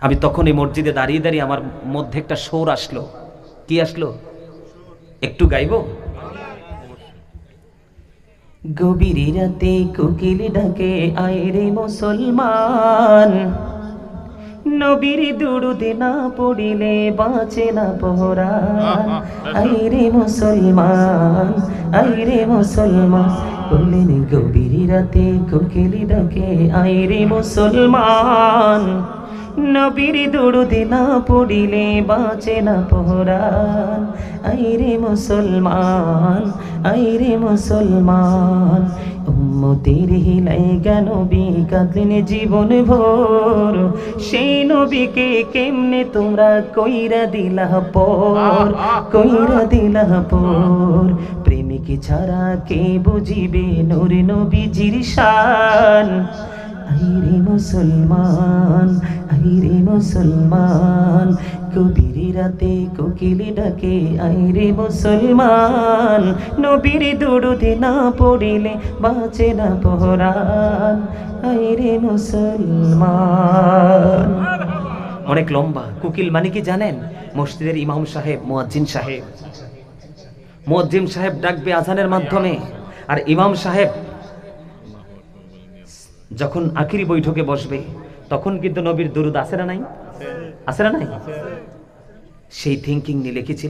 আমি তখন এই মসজিদে দাঁড়িয়ে দাঁড়িয়ে আমার মধ্যে একটা সোর আসলো। কি আসলো? একটু গাইবো? গভীর রাতে কোকিল ডাকে, আয় রে মুসলমান। নবীর দুরুদে না পড়িলে বাঁচে না পহরান। আয় রে মুসলমান, আয় রে মুসলমান। বললেন, গভীর রাতে কোকিল ডাকে, আয় রে মুসলমান। নবীর দুরুদে না পড়িলে বাঁচে না পহরান। আইরে মুসলমান আইরে মুসলমান, উম্মতির হিলাই নবী কাঁদলেন জীবন ভোর? সেই নবীকে কেমনে তোমরা কইরা দিলা পর? কইরা দিলা পর? প্রেমিক ছাড়া কে বুঝিবে নূর নবীজির শান? আইরে মুসলমান আইরে মুসলমান। কবির রাতে কোকিল ডাকে আইরে মুসলমান, নবীর দুরুদে না পড়িলে বাঁচে না পহরান আইরে মুসলমান। অনেক লম্বা। কোকিল মানে কি জানেন? মসজিদের ইমাম সাহেব, মুয়াজ্জিন সাহেব। মুয়াজ্জিন সাহেব ডাকবে আজানের মাধ্যমে। আর ইমাম সাহেব যখন আখিরি বৈঠকে বসবে তখন কিন্তু নবীর দুরুদ আসে না নাই? আসে। না নাই? সেই থিঙ্কিং নিয়ে লিখেছিলাম।